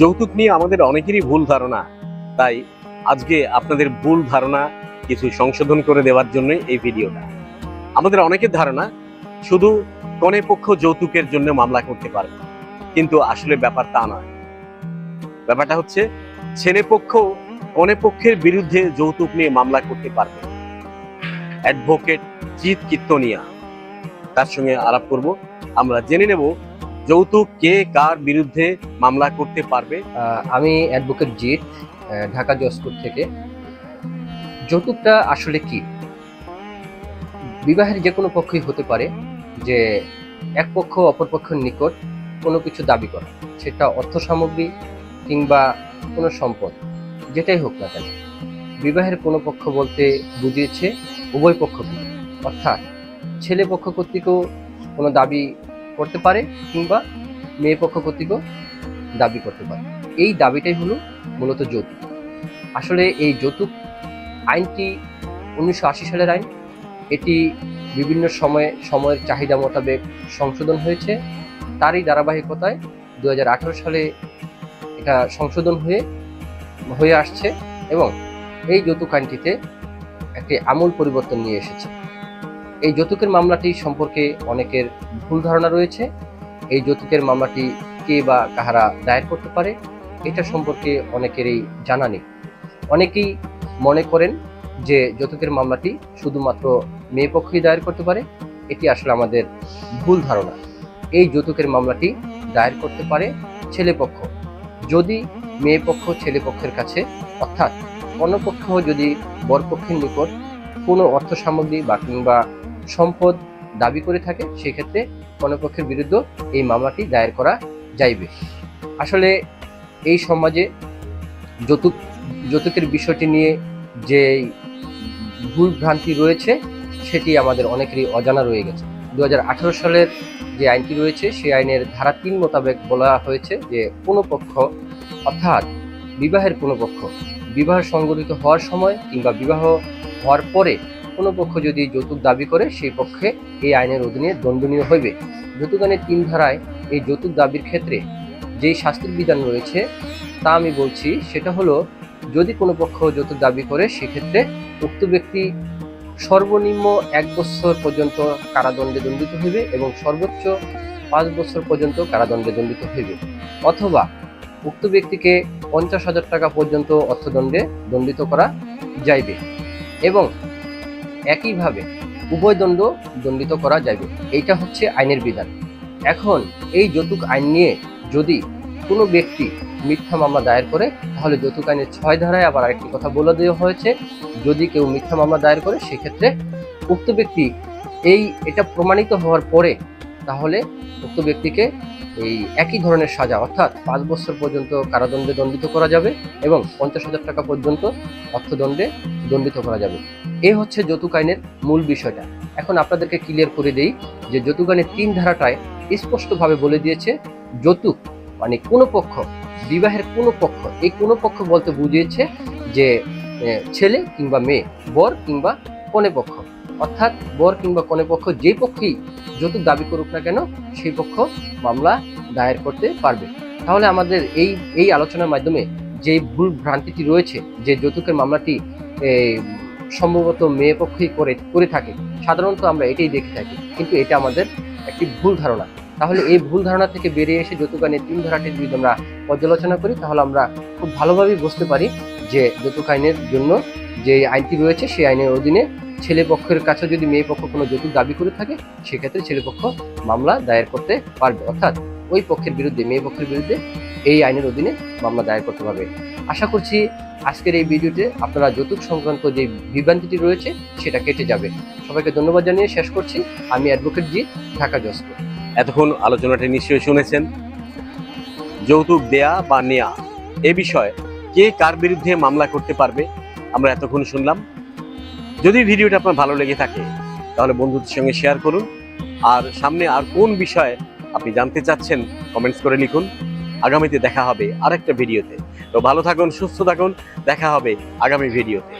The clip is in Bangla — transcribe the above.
যৌতুক নিয়ে আমাদের অনেকেরই ভুল ধারণা। তাই আজকে আপনাদের ভুল ধারণা কিছু সংশোধন করে দেওয়ার জন্যই এই ভিডিওটা। আমাদের অনেকের ধারণা, শুধু কনে পক্ষ যৌতুকের জন্য মামলা করতে পারবে কিন্তু আসলে ব্যাপার তা নয়। ব্যাপারটা হচ্ছে, ছেলে পক্ষ কনে পক্ষের বিরুদ্ধে যৌতুক নিয়ে মামলা করতে পারবে অ্যাডভোকেট জিৎ কীর্তনিয়া তার সঙ্গে আলাপ করব। আমরা জেনে নেব যৌতুক কে কার বিরুদ্ধে মামলা করতে পারবে? আমি অ্যাডভোকেট জিৎ ঢাকা জজপুর থেকে। যৌতুকটা আসলে কি? বিবাহের যে কোনো পক্ষই হতে পারে যে এক পক্ষ অপর পক্ষের নিকট কোনো কিছু দাবি করা, সেটা অর্থ সামগ্রী কিংবা কোনো সম্পদ, যেটাই হোক না কেন। বিবাহের কোনো পক্ষ বলতে বুঝিয়েছে উভয় পক্ষকে। অর্থাৎ ছেলে পক্ষ কর্তৃকও কোনো দাবি করতে পারে কিংবা মেয়ে পক্ষ কর্তৃকও দাবি করতে পারে। এই দাবিটাই হলো মূলত যৌতুক। আসলে এই যৌতুক আইনটি উনিশশো আশি সালের আইন? এটি বিভিন্ন সময়ে সময়ের চাহিদা মোতাবেক সংশোধন হয়েছে। তারই ধারাবাহিকতায় দুহাজার আঠেরো সালে এটা সংশোধন হয়ে হয়ে আসছে এবং এই যৌতুক আইনটিতে একটি আমূল পরিবর্তন নিয়ে এসেছে। এই যৌতুকের মামলাটি সম্পর্কে অনেকের ভুল ধারণা রয়েছে। এই যৌতুকের মামলাটি কে বা কাহারা দায়ের করতে পারে, এটা সম্পর্কে অনেকেরই জানা নেই। অনেকেই মনে করেন যে যৌতুকের মামলাটি শুধুমাত্র মেয়ে পক্ষই দায়ের করতে পারে, এটি আসলে আমাদের ভুল ধারণা। এই যৌতুকের মামলাটি দায়ের করতে পারে ছেলে পক্ষ। যদি মেয়ে পক্ষ ছেলে পক্ষের কাছে, অর্থাৎ অন্য পক্ষ যদি বরপক্ষের নিকট কোনো অর্থ সামগ্রী বা কিংবা সম্পদ দাবি করে থাকে, সেক্ষেত্রে কোনো পক্ষের বিরুদ্ধে এই মামলাটি দায়ের করা যাইবে। আসলে এই সমাজে যৌতুক, যৌতুকের বিষয়টি নিয়ে যে ভুল ভ্রান্তি রয়েছে, সেটি আমাদের অনেকেরই অজানা রয়ে গেছে। দু হাজার আঠারো সালের যে আইনটি রয়েছে, সেই আইনের ধারা তিন মোতাবেক বলা হয়েছে যে কোনো পক্ষ, অর্থাৎ বিবাহের কোনো পক্ষ, বিবাহ সংগঠিত হওয়ার সময় কিংবা বিবাহ হওয়ার পরে কোনো পক্ষ যদি যৌতুক দাবি করে, সেই পক্ষে এই আইনের অধীনে দণ্ডনীয় হইবে। যৌতুক আইনের তিন ধারায় এই যৌতুক দাবির ক্ষেত্রে যেই শাস্তির বিধান রয়েছে, তা আমি বলছি, সেটা হলো যদি কোনো পক্ষ যৌতুক দাবি করে, সেক্ষেত্রে উক্ত ব্যক্তি সর্বনিম্ন এক বছর পর্যন্ত কারাদণ্ডে দণ্ডিত হইবে এবং সর্বোচ্চ পাঁচ বছর পর্যন্ত কারাদণ্ডে দণ্ডিত হইবে। অথবা উক্ত ব্যক্তিকে পঞ্চাশ হাজার টাকা পর্যন্ত অর্থদণ্ডে দণ্ডিত করা যাইবে। এবং একইভাবে উভয় দণ্ড দণ্ডিত করা যাবে এইটা হচ্ছে আইনের বিধান। এখন এই যৌতুক আইন নিয়ে যদি কোনো ব্যক্তি মিথ্যা মামলা দায়ের করে, তাহলে যৌতুক আইনের ছয় ধারায় আবার আরেকটি কথা বলে দেওয়া হয়েছে, যদি কেউ মিথ্যা মামলা দায়ের করে, সেক্ষেত্রে উক্ত ব্যক্তি এই, এটা প্রমাণিত হওয়ার পরে তাহলে উক্ত ব্যক্তিকে এই একই ধরনের সাজা, অর্থাৎ পাঁচ বছর পর্যন্ত কারাদণ্ডে দণ্ডিত করা যাবে এবং পঞ্চাশ হাজার টাকা পর্যন্ত অর্থদণ্ডে দণ্ডিত করা যাবে। এই হচ্ছে যৌতুক আইনের মূল বিষয়টা। এখন আপনাদেরকে ক্লিয়ার করে দেই যে যৌতুক আইনের তিন ধারাটায় স্পষ্টভাবে বলে দিয়েছে, যৌতুক মানে কোনো পক্ষ, বিবাহের কোনো পক্ষ, এই কোনো পক্ষ বলতে বুঝিয়েছে যে ছেলে কিংবা মেয়ে, বর কিংবা কনে পক্ষ। অর্থাৎ বর কিংবা কনে পক্ষ যে পক্ষেই যৌতুক দাবি করুক না কেন, সেই পক্ষ মামলা দায়ের করতে পারবে। তাহলে আমাদের এই এই আলোচনার মাধ্যমে যে ভুল ভ্রান্তিটি রয়েছে, যে যৌতুকের মামলাটি সম্ভবত মেয়ে পক্ষই করে করে থাকে, সাধারণত আমরা এটাই দেখে থাকি। কিন্তু এটা আমাদের একটি ভুল ধারণা। তাহলে এই ভুল ধারণা থেকে বেরিয়ে এসে যৌতুক আইনের তিন ধারাটি যদি আমরা পর্যালোচনা করি, তাহলে আমরা খুব ভালোভাবেই বুঝতে পারি যে যৌতুক আইনের জন্য যে আইনটি রয়েছে, সেই আইনের অধীনে ছেলে পক্ষের কাছে যদি মেয়ে পক্ষ কোনো যৌতুক দাবি করে থাকে, সেক্ষেত্রে ছেলে পক্ষ মামলা দায়ের করতে পারবে। অর্থাৎ ওই পক্ষের বিরুদ্ধে, মেয়ে পক্ষের বিরুদ্ধে এই আইনের অধীনে মামলা দায়ের করতে পারবে। আশা করছি আজকের এই ভিডিওতে আপনারা যৌতুক সংক্রান্ত যে বিভ্রান্তিটি রয়েছে, সেটা কেটে যাবে। সবাইকে ধন্যবাদ জানিয়ে শেষ করছি। আমি অ্যাডভোকেট জি, ঢাকা জজপুর। এতক্ষণ আলোচনাটি নিশ্চয়ই শুনেছেন। যৌতুক দেয়া বা নেয়া, এ বিষয়ে কে কার বিরুদ্ধে মামলা করতে পারবে আমরা এতক্ষণ শুনলাম। যদি ভিডিওটা আপনার ভালো লেগে থাকে, তাহলে বন্ধুদের সঙ্গে শেয়ার করুন। আর সামনে আর কোন বিষয়ে আপনি জানতে চাচ্ছেন কমেন্টস করে লিখুন। আগামীতে দেখা হবে আরেকটা ভিডিওতে। তো ভালো থাকুন, সুস্থ থাকুন। দেখা হবে আগামী ভিডিওতে।